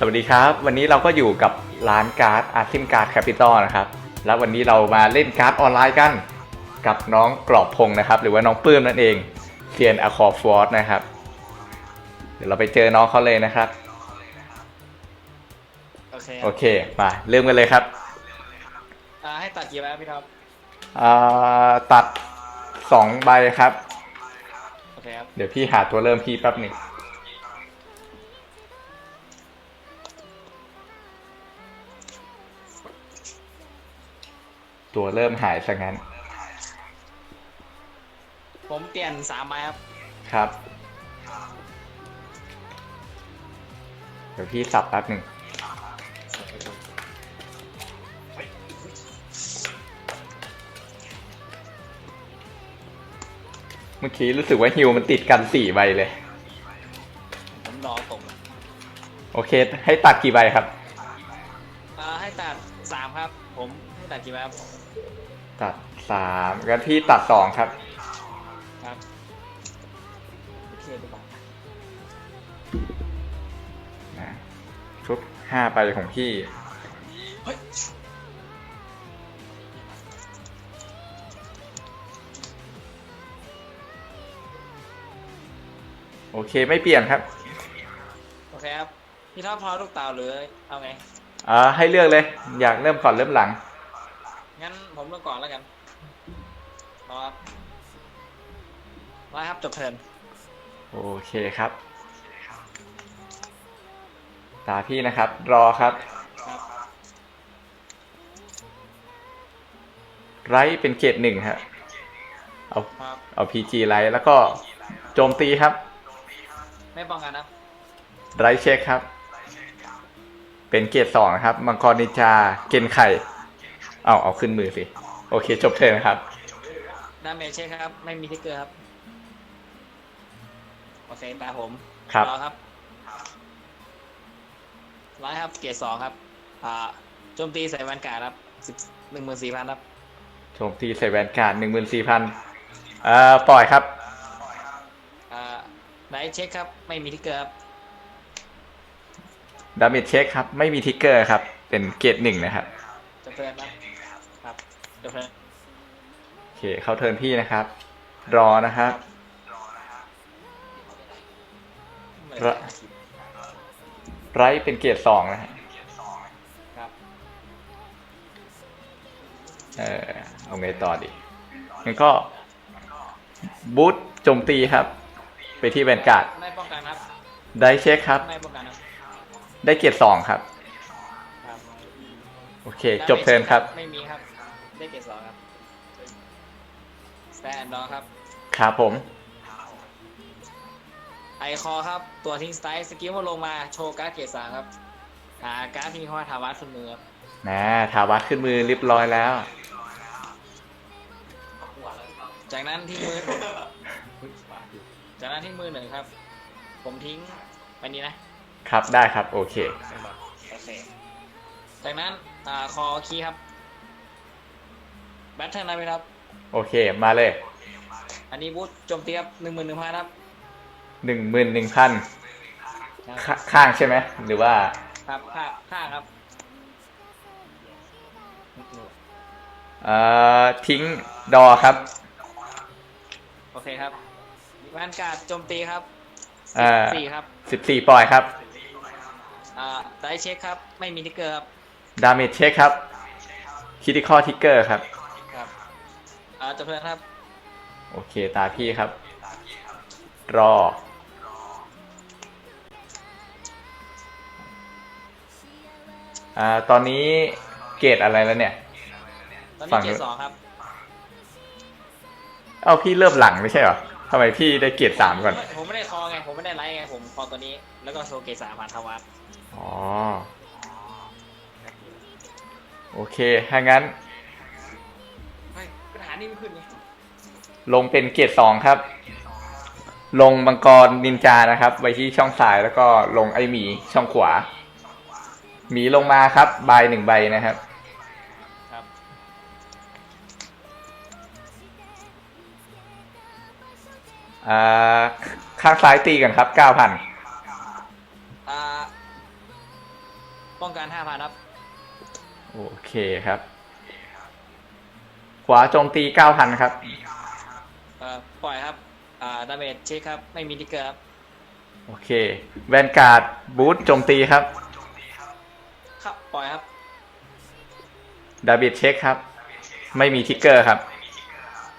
สวัสดีครับ วันนี้เราก็อยู่กับร้านการ์ดอาร์ซิมการ์ดแคปิตอลนะครับ แล้ววันนี้เรามาเล่นการ์ดออนไลน์กัน กับน้องกรอบพงษ์นะครับ หรือว่าน้องปื้มนั่นเองเซียนอะคอฟอร์ดนะครับ เดี๋ยวเราไปเจอน้องเขาเลยนะครับ โอเคโอเค มาเริ่มกันเลยครับอ่าให้ตัดกี่ใบครับพี่ท็อปอ่าตัดสองใบครับ โอเคครับ เดี๋ยวพี่หาตัวเริ่มพี่แป๊บหนึ่ง ตัวเริ่มหายซะงั้น ผมเปลี่ยนสามใบครับ ครับ เดี๋ยวพี่สับแป๊บหนึ่ง เมื่อกี้รู้สึกว่าฮิวมันติดกันสี่ใบเลย ผมรอตกโอเค ให้ตัดกี่ใบครับอ่าให้ตัดสามครับ ผมให้ตัดกี่ใบครับ ตัดสามกันที่ตัดสองครับ ครับโอเคดีกว่านะชุดห้าใบของพี่ เฮ้ยโอเคไม่เปลี่ยนครับ โอเคครับพี่ท็อปพอลูกเต่าหรือเอาไง อ่าให้เลือกเลย อยากเริ่มก่อนเริ่มหลัง งั้นผมเริ่มก่อนแล้วกันรอครับมาครับจบเทิร์นโอเคครับ ตาพี่นะครับ รอครับ ครับไรเป็นเกรดหนึ่งครับเอาครับเอา PG ไรแล้วก็โจมตีครับ ไม่ป้องกันนะไรเช็คครับ เป็นเกรดสองนะครับ มังกรนินจาเกนไข่ เอาเอาขึ้นมือสิ โอเค จบเทิร์นครับ ดาเมจเช็คครับ ไม่มีทิกเกอร์ครับโอเคตาผมครับ รอครับร้อยครับ เกรดสองครับ อ่าโจมตีใส่แวนการ์ดครับสิบหนึ่งหมื่นสี่พันครับโจมตีใส่แวนการ์ดหนึ่งหมื่นสี่พันเอ่อปล่อยครับ อ่าไดเช็คครับ ไม่มีทิกเกอร์ครับ ดาเมจเช็คครับ ไม่มีทิกเกอร์ครับ เป็นเกรดหนึ่งนะครับ จะเพลินครับ ครับจะเพลินโอเค เข้าเทิร์นพี่นะครับ รอนะครับ ไม่ได้ไรเป็นเกรดสองนะฮะครับเออเอาไงต่อดีงั้นก็ บูทโจมตีครับ ไปที่แวนการ์ด ไม่ป้องกันครับ ได้เช็คครับ ไม่ป้องกันครับ ได้เกรดสองครับครับ โอเค จบเทิร์นครับ ไม่มีครับ ได้เกรดสองครับสแตนดอครับ ครับผม ไอคอครับ ตัวทิ้งสไตล์สกิลมาลงมาโชว์การ์ดเกรดสามครับ หาการ์ดที่มีคำว่าทาวัสขึ้นมือครับนะทาวัดขึ้นมือเรียบร้อยแล้ว จากนั้นที่มือ จากนั้นที่มือหนึ่งครับ ผมทิ้งไปนี้นะครับได้ครับ โอเค โอเค จากนั้น อ่าคอคีย์ครับ แบทเทิลนะพี่ครับ โอเค มาเลย อันนี้บูทโจมตีครับหนึ่งหมื่นหนึ่งพันครับหนึ่งหมื่นหนึ่งพันข้างใช่ไหม หรือว่า ครับค่าค่าครับเอ่อ ทิ้งดอครับ โอเคครับแวนการ์ดโจมตีครับอ่า สี่ครับสิบสี่ปล่อยครับ อ่าไดเช็คครับ ไม่มีทิกเกอร์ครับ ดาเมจเช็คครับคิติคอทิกเกอร์ครับ ครับอ่าจบเพลินครับ โอเคตาพี่ครับ รอ อ่าตอนนี้เกรดอะไรแล้วเนี่ย ตอนฝั่นี้ง เกรดสองครับเอ้าพี่เริ่มหลังไม่ใช่เหรอทำไมพี่ได้เกรดสามก่อนไม่ผมไม่ได้คอไง ผมไม่ได้ไลท์ไง ผมคอตัวนี้ แล้วก็โชว์เกรดสามผ่านทวัตอ๋อโอ เคถ้างั้น ไม่ปัญหานี่ไม่ขึ้นไงลงเป็นเกรดสองครับ ลงมังกรนินจานะครับ ไว้ที่ช่องซ้ายแล้วก็ลงไอหมีช่องขวา หมีลงมาครับ ใบหนึ่งใบนะครับ ครับ อ่า ข้างซ้ายตีกันครับเก้าพันอ่า ป้องกันห้าพันครับ โอเคครับ ขวาโจมตีเก้าพันครับ เอ่อปล่อยครับ อ่าดาเมจเช็คครับ ไม่มีทิกเกอร์ครับโอเค แวนการ์ดบูทโจมตีครับ ครับปล่อยครับ ดาบิดเช็คครับ ไม่มีทิกเกอร์ครับ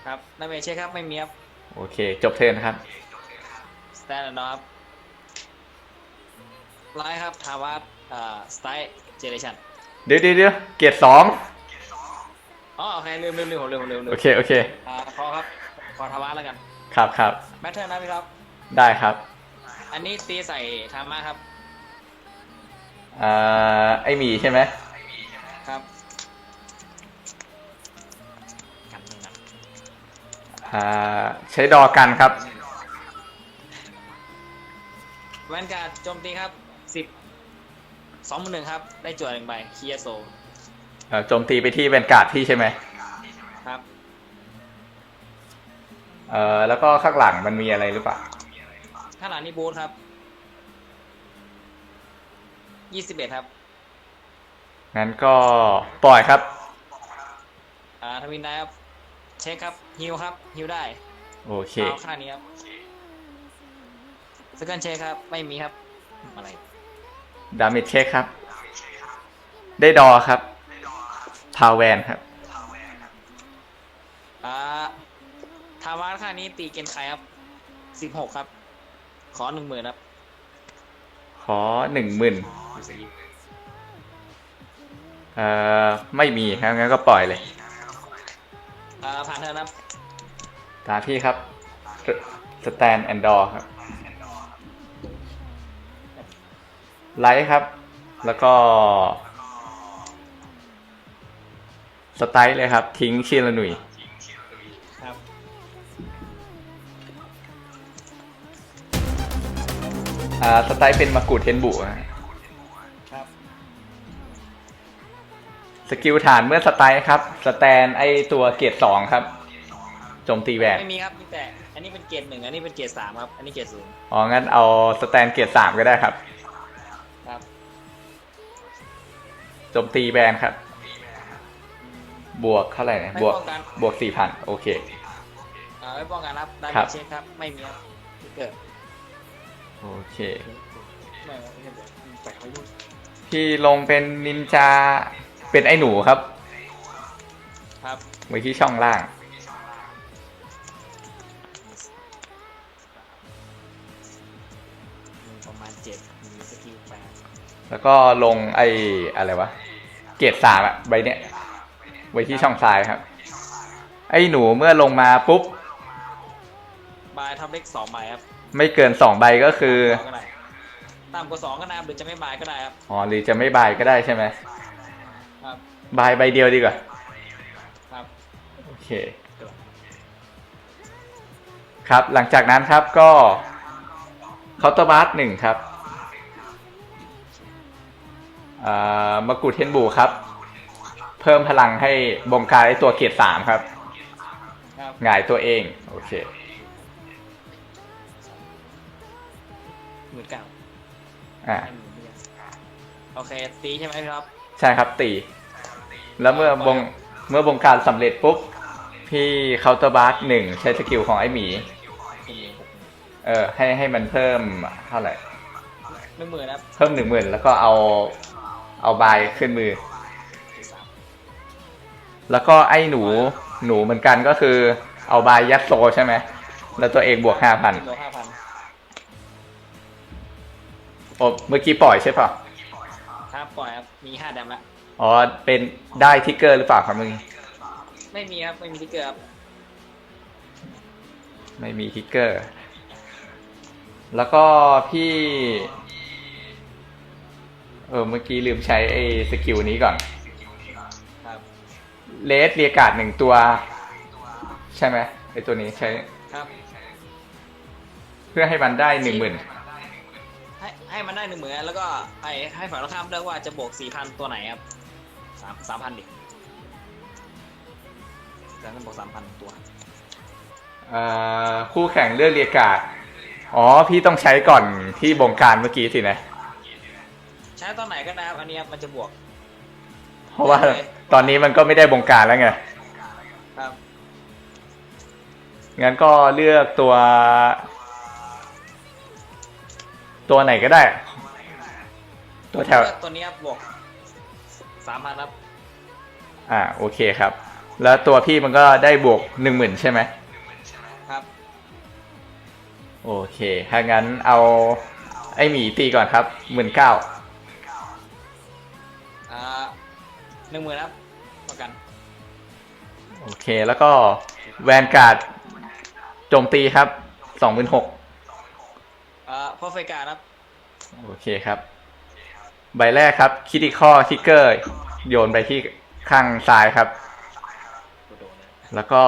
ครับดาเมจเช็คครับ ไม่มีครับโอเค จบเทิร์นครับ สแตนดาร์ดครับไลท์ครับทาวัตอ่าสไตล์เจเนเรชั่น เดี๋ยวเดี๋ยวเดี๋ยวเกียรติสองอ๋อโอเคลืมลืมลืมผมลืมผมลืมลืมโอเคโอเค อ่าขอครับขอทาวัตแล้วกันครับครับแบทเทิลนะพี่ครับ ได้ครับอันนี้ตีใส่ทามาครับ อ่าไอหมีใช่ไหมครับกันหนึ่งนะอ่าใช้ดอกันครับ แวนการ์ดโจมตีครับสิบ สองหมื่นหนึ่งครับ ได้จั่วหนึ่งใบคียโซเอ่อโจมตีไปที่แวนการ์ดพี่ใช่ไหมครับเอ่อแล้วก็ข้างหลังมันมีอะไรหรือเปล่าข้างหลังนี่บูทครับยี่สิบเอ็ดครับงั้นก็ปล่อยครับ อ่าทวินได้ครับ เช็คครับฮิวครับฮิวได้โอเค เอาค่านี้ครับสกันเช็คครับ ไม่มีครับอะไร ดาเมจเช็คครับ ได้ดอครับ พาวแวนครับ อ่าทาวาค่านี้ตีเกนไคครับสิบหกครับ ขอหนึ่งหมื่นครับขอหนึ่งหมื่นเอ่อ ไม่มีครับ งั้นก็ปล่อยเลยอ่าผ่านเถอะนะครับตามพี่ครับ สแตนแอนดอร์ครับ ไลท์ครับ แล้วก็สไตล์เลยครับ ทิ้งชิลหนุยครับ อ่าสไตล์เป็นมากูดเทนบุฮะครับ สกิลฐานเมื่อสไตล์ครับ สแตนไอตัวเกียรติสองครับโจมตีแหวนไม่มีครับมีแต่อันนี้เป็นเกรดหนึ่งอันนี้เป็นเกรดสามครับ อันนี้เกรดศูนย์อ๋องั้นเอาสแตนเกียรติสามก็ได้ครับครับ โจมตีแบนครับ บวกเท่าไหร่นะไม่บวกป้องกันบวกสี่พันโอเค อ่าไม่ป้องกันครับได้ครับเช็คครับ ไม่มีครับที่เกิดโอเค ไม่ไม่ไม่เกิดแปลกไม่รู้พี่ลงเป็นนินจา เป็นไอ้หนูครับ ครับ ไว้ที่ช่องล่าง แล้วก็ลงไอ้อะไรวะ เกียรติสามอะใบเนี้ยไว้ที่ช่องซ้ายครับ ไอ้หนูเมื่อลงมาปุ๊บ บายทับเล็กสองใบครับไม่เกินสองใบก็คือสองก็ได้ต่ำกว่าสองก็ได้ครับหรือจะไม่บายก็ได้ครับ อ๋อหรือจะไม่บายก็ได้ใช่ไหมครับ บายใบเดียวดีกว่าครับ โอเค ครับหลังจากนั้นครับก็เคาน์เตอร์บาร์หนึ่งครับ มากูเทนบูครับ เพิ่มพลังให้บงการไอตัวเกียรติสามครับครับหงายตัวเอง โอเค หมื่นเก้าอ่าให้หมื่นเดียวโอเคตีใช่ไหมครับ ใช่ครับตี แล้วเมื่อบงเมื่อบงการสำเร็จปุ๊บ พี่เคาน์เตอร์บาร์หนึ่งใช้สกิลของไอหมี เออให้ให้มันเพิ่มเท่าไหร่ หนึ่งหมื่นครับ เพิ่มหนึ่งหมื่นแล้วก็เอา เอาบายขึ้นมือสี่สามแล้วก็ไอ้หนูหนูเหมือนกันก็คือ เอาบายยัดโซใช่ไหม แล้วตัวเองบวกห้าพันโลห้าพันโอ้เมื่อกี้ปล่อยใช่ปะครับปล่อยครับ มีห้าแดมแล้วอ๋อ เป็นได้ทิกเกอร์หรือเปล่าครับมึง ไม่มีครับ ไม่มีที่เกิดครับ ไม่มีทิกเกอร์ แล้วก็พี่ เออเมื่อกี้ลืมใช้ไอ้สกิลนี้ก่อนครับเลสเรียกาดหนึ่งตัว ใช่ไหมไอ้ตัวนี้ใช้ ครับ เพื่อให้มันได้หนึ่งหมื่นให้ให้มันได้หนึ่งหมื่นแล้วก็ไอให้ฝ่ายตรงข้ามเลือกว่าจะบวกสี่พันตัวไหนครับสามสามพันดิจะต้องบวกสามพันตัวอ่าคู่แข่งเลือกเรียกาดอ๋อ พี่ต้องใช้ก่อนที่บงการเมื่อกี้สินะ ใช้ตอนไหนก็ได้ครับอันนี้ครับมันจะบวก เพราะว่าตอนนี้มันก็ไม่ได้บงการแล้วไงครับ งั้นก็เลือกตัว ตัวไหนก็ได้ ตัวแถวเลือกตัวนี้ครับบวกสามพันครับ อ่าโอเคครับ แล้วตัวพี่มันก็ได้บวกหนึ่งหมื่นใช่ไหมครับ โอเคถ้างั้นเอาไอหมีตีก่อนครับหมื่นเก้าอ่า หนึ่งหมื่นครับประกันโอเคแล้วก็แวนการ์ดโจมตีครับสองหมื่นหกอ่าพอไฟการครับโอเคครับ ใบแรกครับคิติคอทิกเกอร์โยนไปที่ข้างซ้ายครับ กูโดนเลยแล้วก็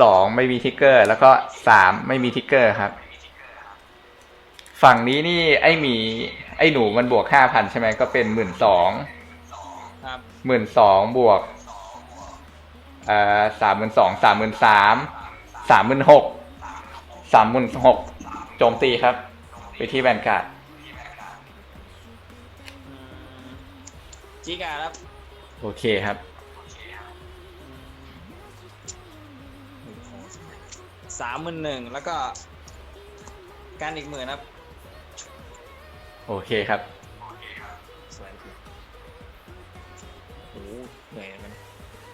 สองไม่มีทิกเกอร์ แล้วก็สามไม่มีทิกเกอร์ครับ ฝั่งนี้นี่ไอหมีไอหนูมันบวกห้าพันใช่ไหมก็เป็นหมื่นสองครับ หมื่นสองบวกเอ่อสามหมื่นสองสามหมื่นสามสามหมื่นหกสามหมื่นหกโจมตีครับ ไปที่แวนการ์ดอืมจีการครับโอเคครับ สามหมื่นหนึ่งแล้วก็การอีกหมื่นครับ โอเคครับ เหนื่อยเหมือนกัน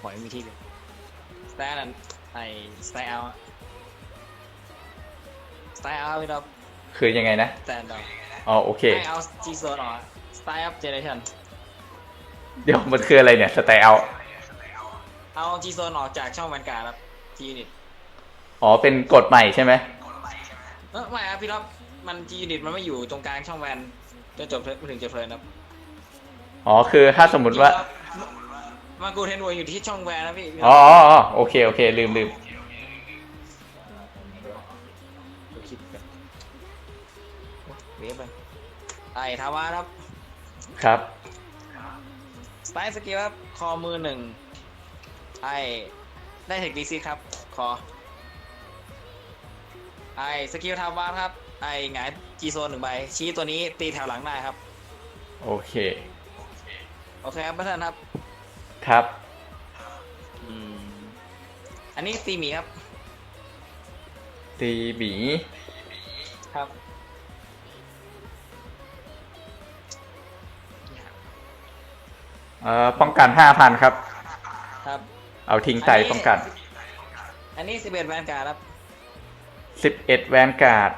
ปล่อยไม่มีที่เลยสไตล์นั้นไอสไตล์เอาสไตล์เอาพี่ครับคือยังไงนะสไตล์เอาอ๋อโอเคให้เอาจีโซนออกสไตล์อัพเจเนเรชันเดี๋ยวมันคืออะไรเนี่ยสไตล์เอาเอาจีโซนออกจากช่องแวนการ์ดครับจีนิตอ๋อเป็นกฎใหม่ใช่ไหมเออไม่ครับพี่ครับมันจีนิตมันไม่อยู่ตรงกลางช่องแวนจนจบเทิร์นถึงจบเทิร์นครับอ๋อคือถ้าสมมติว่า มากูเทนวยอยู่ที่ช่องแวนนะพี่พี่อ๋ออ๋ออ๋อโอเคโอเคลืมลืมกูคิดแบบเวฟไปไอ้ทาวาครับครับสไตล์สกิลครับคอมือหนึ่งไอได้เทคดีซีครับคอไอสกิลทาวาครับไอหงายจีโซนหนึ่งใบชี้ตัวนี้ตีแถวหลังได้ครับ โอเค โอเคครับพัฒนครับ ครับ อืม อันนี้ตีหมีครับ ตีบีครับเอ่อป้องกันห้าพันครับ ครับ เอาทิ้งไตป้องกันอันนี้สิบเอ็ดแวนการ์ดครับ สิบเอ็ดแวนการ์ด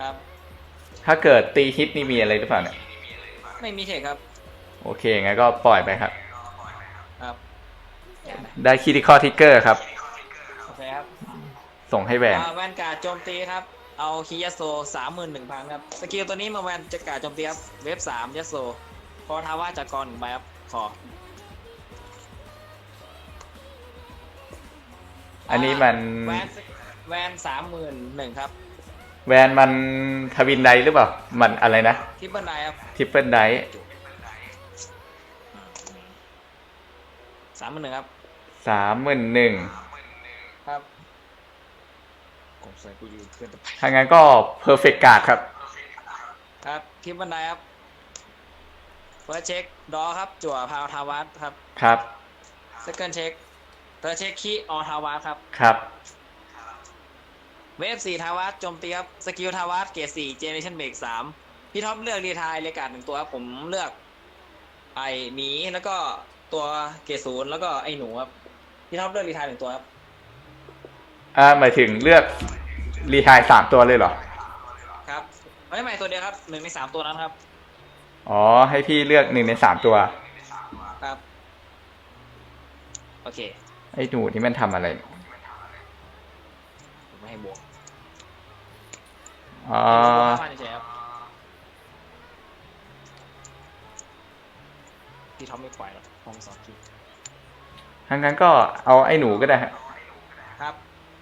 ครับ ถ้าเกิดตีฮิตนี่มีอะไรหรือเปล่าเนี่ย ไม่มีเทคครับ โอเคงั้นก็ปล่อยไปครับครับ ได้คิติคอทิกเกอร์ครับ โอเคครับส่งให้แวนอ่าแวนการ์ดโจมตีครับ เอาคียาโซสามหมื่นหนึ่งพันครับ สกิลตัวนี้เมาแวนจะการ์ดโจมตีครับ เวฟสามยาโซ พอทาว่าจากกรหนึ่งใบครับ ขออันนี้มัน แวนแวนสามหมื่นหนึ่งครับ แวนมันทวินไดหรือเปล่า มันอะไรนะ ทิปเปิลไนครับ ทริปเปิลได สามหมื่นหนึ่งครับสามหมื่นหนึ่งครับกดใส่กูยืนเคลื่อนต่อไปถ้างั้นก็เพอร์เฟกต์การ์ดครับ ครับทิปเปิลไนครับเฟิร์สเช็คดอครับ จั่วพาวทาวัตครับครับเซคันด์เช็คเติร์ดเช็คคีออทาวาครับ ครับ เวฟสี่ทาวัตโจมตีครับสกิลทาวัตเกรดสี่เจเนเรชั่นเบรกสามพี่ท็อปเลือกรีไทายเรกาดหนึ่งตัวครับผมเลือกไอหมีแล้วก็ ตัวเกรดศูนย์แล้วก็ไอหนูครับพี่ท็อปเลือกรีไทายหนึ่งตัวครับอ่าหมายถึงเลือกรีไทายสามตัวเลยเหรอ ครับไม่ใหม่ตัวเดียวครับหนึ่งในสามตัวนั้นครับ อ๋อ ให้พี่เลือกหนึ่งในสามตัว ครับ โอเคไอ้หนูที่มันทำอะไร ผมไม่ให้บวกอ๋อให้บวกห้าพันเฉยๆครับพี่ท็อปไม่ปล่อยหรอก พองสองทีถ้างั้นก็เอาไอ้หนูก็ได้ฮะครับ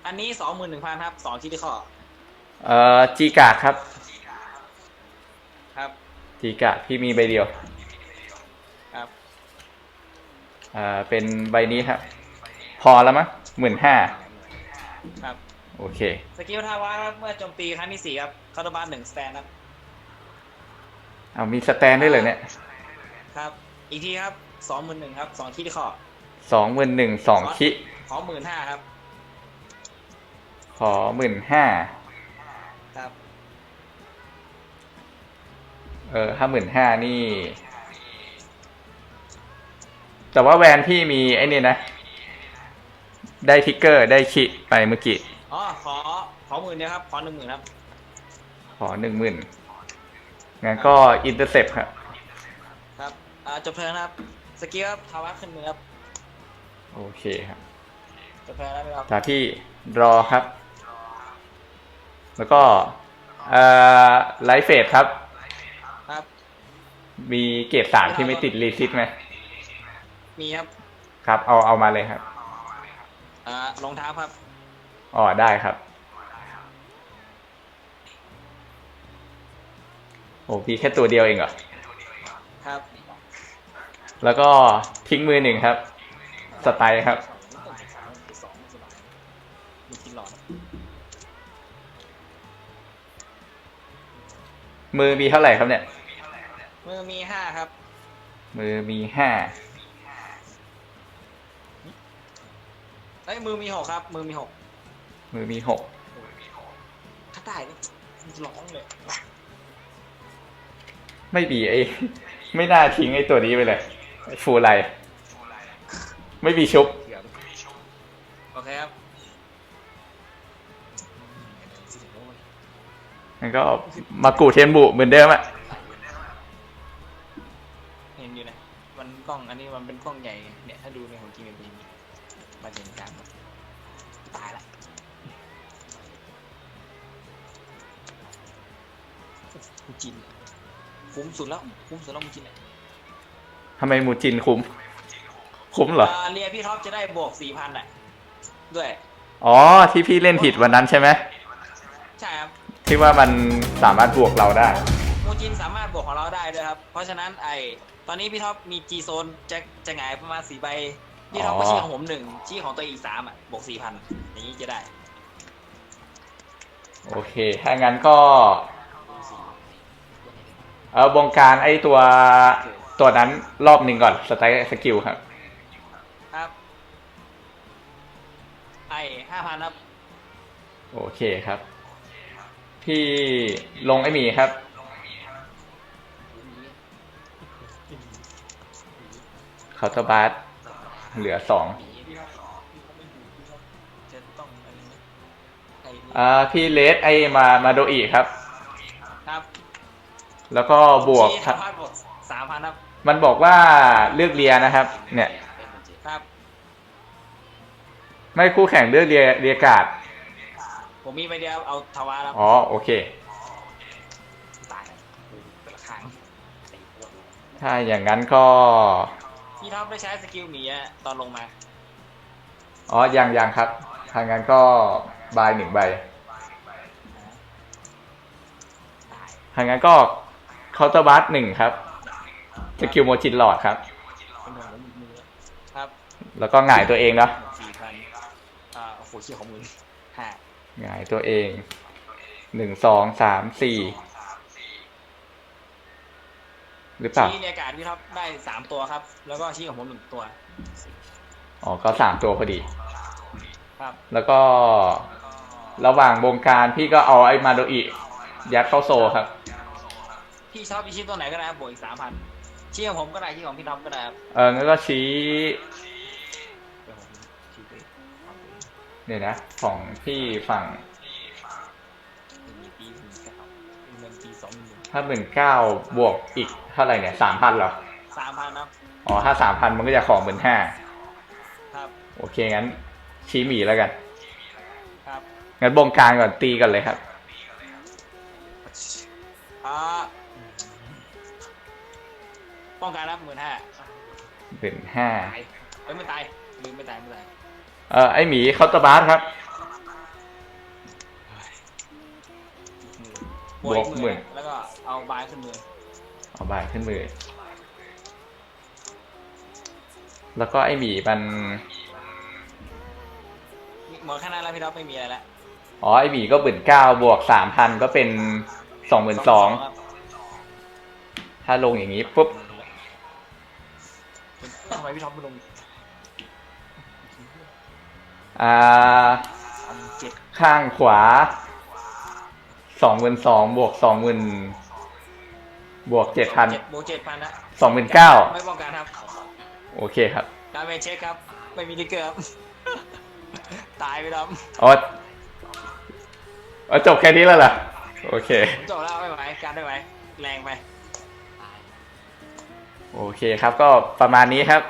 อันนี้สองหมื่นหนึ่งพันครับสองที่ที่ข้อเอ่อจีการ์ดครับครับจีการ์ดพี่มีใบเดียว ครับอ่าเป็นใบนี้ครับ พอแล้วมั้งหมื่นห้าครับโอเค สกิลทาวาครับเมื่อโจมตีครั้งที่สี่ครับคาร์ดบานหนึ่งสแตนครับเอามีสแตนได้วยเหรอเนี่ย ครับ อีกทีครับ สองหมื่นหนึ่งครับสองที่ที่ข้อสองหมื่นหนึ่งสองคิขอหมื่นห้าครับ ขอหมื่นห้าครับ เออห้าหมื่นห้านี่ แต่ว่าแวนพี่มีไอ้นี่นะ ได้ทิกเกอร์ได้คิไปเมื่อกี้ อ๋อ ขอ ขอหมื่นเดียวครับ ขอหนึ่งหมื่นครับ ขอหนึ่งหมื่นงั้นก็อินเตอร์เซปครับ ครับ อ่าจบเพลินครับ สกิลครับทาวัตขึ้นมือครับโอเคครับจบเพลินแล้วไหมครับตาที่รอครับ แล้วก็เอ่อไลฟ์เฟสครับ ครับ มีเกรดสามที่ไม่ติดรีซิตไหมมีครับครับ เอาเอามาเลยครับอ่ารองเท้าครับอ๋อได้ครับโอ้มีแค่ตัวเดียวเองเหรอครับ แล้วก็ทิ้งมือหนึ่งครับ สไตล์ครับสองสบายมีกินหลอดมือมีเท่าไหร่ครับเนี่ย มือมีห้าครับ มือมีห้าเอ้ยมือมีหกครับ มือมีหกมือมีหกถ้าได้นี่ร้องเลย ไม่มีไอ้ไม่น่าทิ้งไอ้ตัวนี้ไปเลย ไอ้ฟูไลไม่มีชุบโอเคครับมันก็มากูเทนบุเหมือนเดิมอะเห็นอยู่นะ มันกล้องอันนี้มันเป็นกล้องใหญ่ไงเนี่ยถ้าดูในของจริงมันเป็นอย่างนี้มาเห็นกลางตายละมูจิน คุ้มสุดแล้ว คุ้มสุดแล้วมูจินอะทำไมมูจินคุ้ม คุ้มเหรอาเรียพี่ท็อปจะได้บวกสี่พันอะด้วย อ๋อ ที่พี่เล่นผิดวันนั้นใช่ไหม ใช่ครับที่ว่ามันสามารถบวกเราได้ มูจินสามารถบวกของเราได้ด้วยครับ เพราะฉะนั้นไอตอนนี้พี่ท็อปมีจีโซนจะจะหงายประมาณสี่ใบพี่ท็อปก็อ๋อชี้ของผมหนึ่งชี้ของตัวเองอีกสามอะบวกสี่พันอย่างนี้จะได้โอเค ถ้างั้นก็ เออบงการไอ้ตัว ตัวนั้นรอบหนึ่งก่อนสไตล์สกิลครับ ครับ ไอห้าพันครับ โอเคครับ พี่ลงไอ้หมีครับ เคาน์เตอร์บาร์เหลือสองจะต้องอะไรนะไอ้นี่อ่าพี่เลสไอ้มามาโดอีครับ ครับแล้วก็บวกชี้ครับทำพันบวก สามพันครับมันบอกว่าเลือกเรียนะครับ เนี่ย ครับ ไม่คู่แข่งเลือกเรียเรียการ์ดผมมีใบเดียวเอาทวารครับอ๋อโอเค ตายแล้วแต่ละครั้งตีปวดถ้าอย่างนั้นก็ พี่ท็อปได้ใช้สกิลหมีอะตอนลงมา อ๋อยังยังครับถ้างั้นก็บายหนึ่งใบตายถ้างั้นก็เคาน์เตอร์บาร์หนึ่งครับ สกิลโมจินหลอดครับเป็นหัวมือมือแล้วครับแล้วก็หงายตัวเองเนาะสี่พันอ่าโอ้โหเชี่ยของมือห้าหงายตัวเองหนึ่งสองสามสี่หรือเปล่าชี้ในอากาศพี่ท็อปได้สามตัวครับ แล้วก็ชี้ของผมหนึ่งตัว อ๋อก็สามตัวพอดี ครับ แล้วก็ระหว่างวงการพี่ก็เอาไอ้มาโดอิยัดเข้าโซครับ พี่ชอบพี่ชี้ตัวไหนก็ได้ครับบวกอีกสามพัน ชี้ของผมก็ได้ชี้ของพี่ท็อปก็ได้ครับเอองั้นก็ชี้เดี๋ยวผมชี้ไปเอาไปเนี่ยนะ ของพี่ฝั่งมีปีหนึ่งเก้าเงินปีสองหมื่นถ้าหมื่นเก้าบวกอีกเท่าไหร่เนี่ยสามพันเหรอ สามพันครับอ๋อถ้าสามพันมันก็จะของหมื่นห้าครับโอเคงั้น ชี้หมีแล้วกัน ครับงั้นบงการก่อนตีกันเลยครับ อ่า ป้องกันรับหมื่นห้าหมื่นห้าตายเอ้ยไม่ตายลืมไม่ตายไม่ตายเออไอหมีเคาน์เตอร์บาร์ครับ บวกอีกบวกหหมื่มื่นนแล้วก็เอาบายขึ้นมือเอาบายขึ้นมือ แล้วก็ไอหมีมัน หมดแค่นั้นแล้วพี่ท็อปไม่มีอะไรแล้วอ๋อไอหมีก็หมื่นเก้าบวกสามพันก็เป็นสองหมื่นสอง ครับถ้าลงอย่างนี้ปุ๊บ ทำไมพี่ท็อปไม่ลงอ่าพันเจ็ดข้างขวา สองหมื่นสองบวกสองหมื่นบวกเจ็ดพันเจ็ดโบวกเจ็ดพันนะสองหมื่นเก้า ไม่ป้องกันครับโอเคครับ ดาเมจเช็คครับ ไม่มีลิกเกอร์ครับ ตายไปดอ๋ออ๋อจบแค่นี้แล้วเหรอ โอเคำจบแล้วไม่ไหวการไม่ไหว แรงไป โอเคครับก็ประมาณนี้ครับ